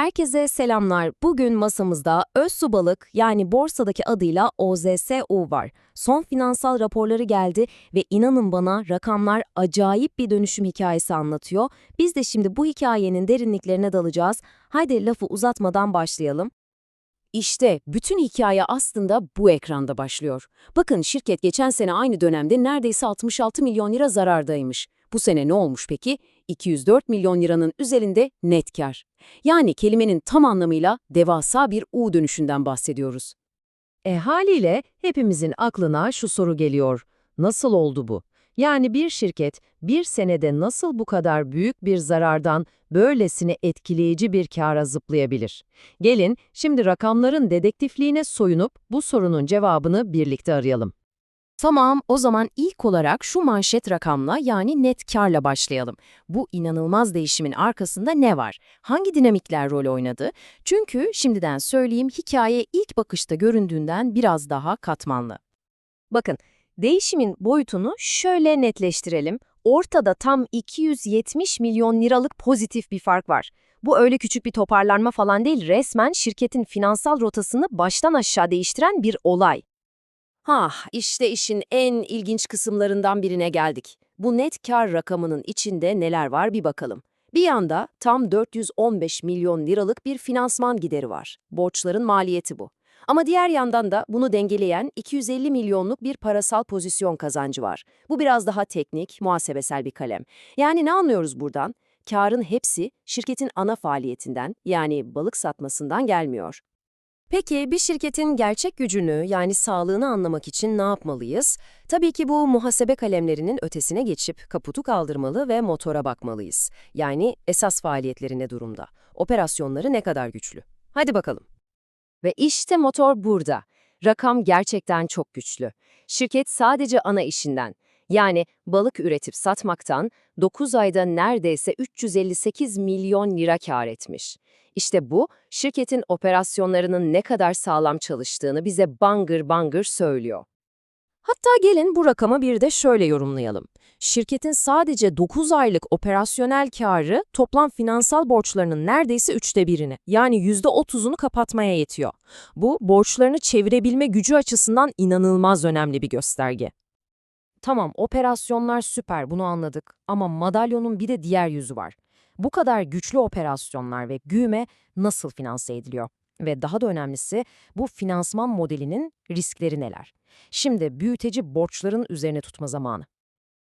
Herkese selamlar. Bugün masamızda Özsu Balık yani borsadaki adıyla OZSU var. Son finansal raporları geldi ve inanın bana rakamlar acayip bir dönüşüm hikayesi anlatıyor. Biz de şimdi bu hikayenin derinliklerine dalacağız. Haydi lafı uzatmadan başlayalım. İşte bütün hikaye aslında bu ekranda başlıyor. Bakın şirket geçen sene aynı dönemde neredeyse 66 milyon lira zarardaymış. Bu sene ne olmuş peki? 204 milyon liranın üzerinde net kar. Yani kelimenin tam anlamıyla devasa bir U dönüşünden bahsediyoruz. E haliyle hepimizin aklına şu soru geliyor. Nasıl oldu bu? Yani bir şirket bir senede nasıl bu kadar büyük bir zarardan böylesine etkileyici bir kâra zıplayabilir? Gelin şimdi rakamların dedektifliğine soyunup bu sorunun cevabını birlikte arayalım. Tamam, o zaman ilk olarak şu manşet rakamla yani net karla başlayalım. Bu inanılmaz değişimin arkasında ne var? Hangi dinamikler rol oynadı? Çünkü şimdiden söyleyeyim hikaye ilk bakışta göründüğünden biraz daha katmanlı. Bakın, değişimin boyutunu şöyle netleştirelim. Ortada tam 270 milyon liralık pozitif bir fark var. Bu öyle küçük bir toparlanma falan değil, resmen şirketin finansal rotasını baştan aşağı değiştiren bir olay. Hah, işte işin en ilginç kısımlarından birine geldik. Bu net kar rakamının içinde neler var bir bakalım. Bir yanda tam 415 milyon liralık bir finansman gideri var. Borçların maliyeti bu. Ama diğer yandan da bunu dengeleyen 250 milyonluk bir parasal pozisyon kazancı var. Bu biraz daha teknik, muhasebesel bir kalem. Yani ne anlıyoruz buradan? Karın hepsi şirketin ana faaliyetinden yani balık satmasından gelmiyor. Peki bir şirketin gerçek gücünü yani sağlığını anlamak için ne yapmalıyız? Tabii ki bu muhasebe kalemlerinin ötesine geçip kaputu kaldırmalı ve motora bakmalıyız. Yani esas faaliyetleri ne durumda? Operasyonları ne kadar güçlü? Hadi bakalım. Ve işte motor burada. Rakam gerçekten çok güçlü. Şirket sadece ana işinden, yani balık üretip satmaktan 9 ayda neredeyse 358 milyon lira kar etmiş. İşte bu, şirketin operasyonlarının ne kadar sağlam çalıştığını bize bangır bangır söylüyor. Hatta gelin bu rakamı bir de şöyle yorumlayalım. Şirketin sadece 9 aylık operasyonel karı toplam finansal borçlarının neredeyse üçte birini yani %30'unu kapatmaya yetiyor. Bu borçlarını çevirebilme gücü açısından inanılmaz önemli bir gösterge. Tamam operasyonlar süper bunu anladık ama madalyonun bir de diğer yüzü var. Bu kadar güçlü operasyonlar ve büyüme nasıl finanse ediliyor? Ve daha da önemlisi bu finansman modelinin riskleri neler? Şimdi büyüteci borçların üzerine tutma zamanı.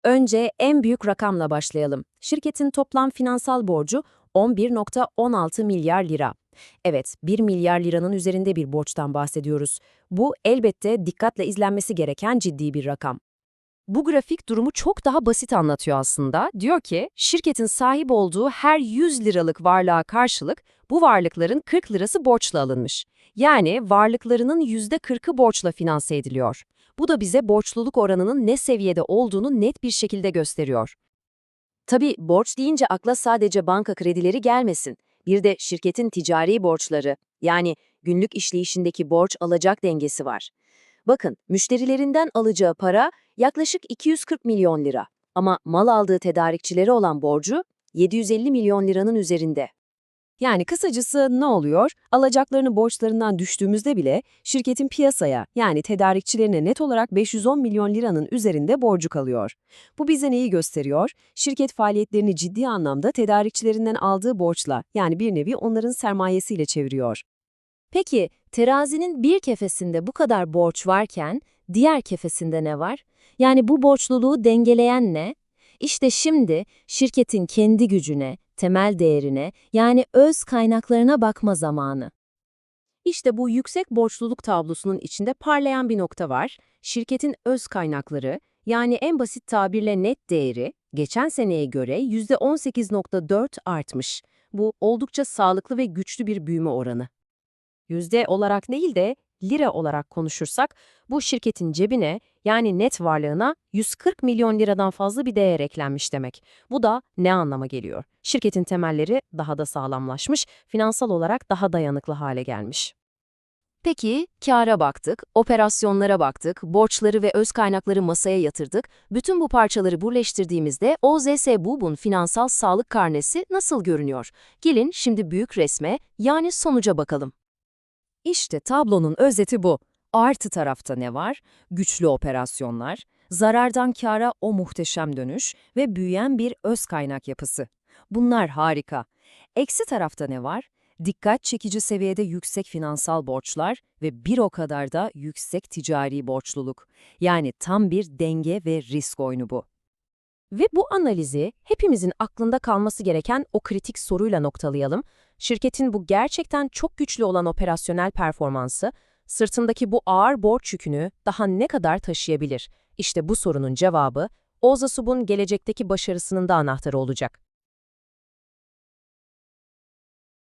Önce en büyük rakamla başlayalım. Şirketin toplam finansal borcu 11.16 milyar lira. Evet, 1 milyar liranın üzerinde bir borçtan bahsediyoruz. Bu elbette dikkatle izlenmesi gereken ciddi bir rakam. Bu grafik durumu çok daha basit anlatıyor aslında. Diyor ki, şirketin sahip olduğu her 100 liralık varlığa karşılık bu varlıkların 40 lirası borçla alınmış. Yani varlıklarının %40'ı borçla finanse ediliyor. Bu da bize borçluluk oranının ne seviyede olduğunu net bir şekilde gösteriyor. Tabii borç deyince akla sadece banka kredileri gelmesin. Bir de şirketin ticari borçları, yani günlük işleyişindeki borç alacak dengesi var. Bakın, müşterilerinden alacağı para yaklaşık 240 milyon lira. Ama mal aldığı tedarikçileri olan borcu 750 milyon liranın üzerinde. Yani kısacası ne oluyor? Alacaklarını borçlarından düştüğümüzde bile şirketin piyasaya yani tedarikçilerine net olarak 510 milyon liranın üzerinde borcu kalıyor. Bu bize neyi gösteriyor? Şirket faaliyetlerini ciddi anlamda tedarikçilerinden aldığı borçla yani bir nevi onların sermayesiyle çeviriyor. Peki terazinin bir kefesinde bu kadar borç varken diğer kefesinde ne var? Yani bu borçluluğu dengeleyen ne? İşte şimdi şirketin kendi gücüne, temel değerine yani öz kaynaklarına bakma zamanı. İşte bu yüksek borçluluk tablosunun içinde parlayan bir nokta var. Şirketin öz kaynakları yani en basit tabirle net değeri geçen seneye göre %18.4 artmış. Bu oldukça sağlıklı ve güçlü bir büyüme oranı. Yüzde olarak değil de lira olarak konuşursak bu şirketin cebine yani net varlığına 140 milyon liradan fazla bir değer eklenmiş demek. Bu da ne anlama geliyor? Şirketin temelleri daha da sağlamlaşmış, finansal olarak daha dayanıklı hale gelmiş. Peki, kâra baktık, operasyonlara baktık, borçları ve öz kaynakları masaya yatırdık. Bütün bu parçaları birleştirdiğimizde OZS BUB'un finansal sağlık karnesi nasıl görünüyor? Gelin şimdi büyük resme, yani sonuca bakalım. İşte tablonun özeti bu. Artı tarafta ne var? Güçlü operasyonlar, zarardan kâra o muhteşem dönüş ve büyüyen bir öz kaynak yapısı. Bunlar harika. Eksi tarafta ne var? Dikkat çekici seviyede yüksek finansal borçlar ve bir o kadar da yüksek ticari borçluluk. Yani tam bir denge ve risk oyunu bu. Ve bu analizi hepimizin aklında kalması gereken o kritik soruyla noktalayalım. Şirketin bu gerçekten çok güçlü olan operasyonel performansı, sırtındaki bu ağır borç yükünü daha ne kadar taşıyabilir? İşte bu sorunun cevabı, Oza Sub'un gelecekteki başarısının da anahtarı olacak.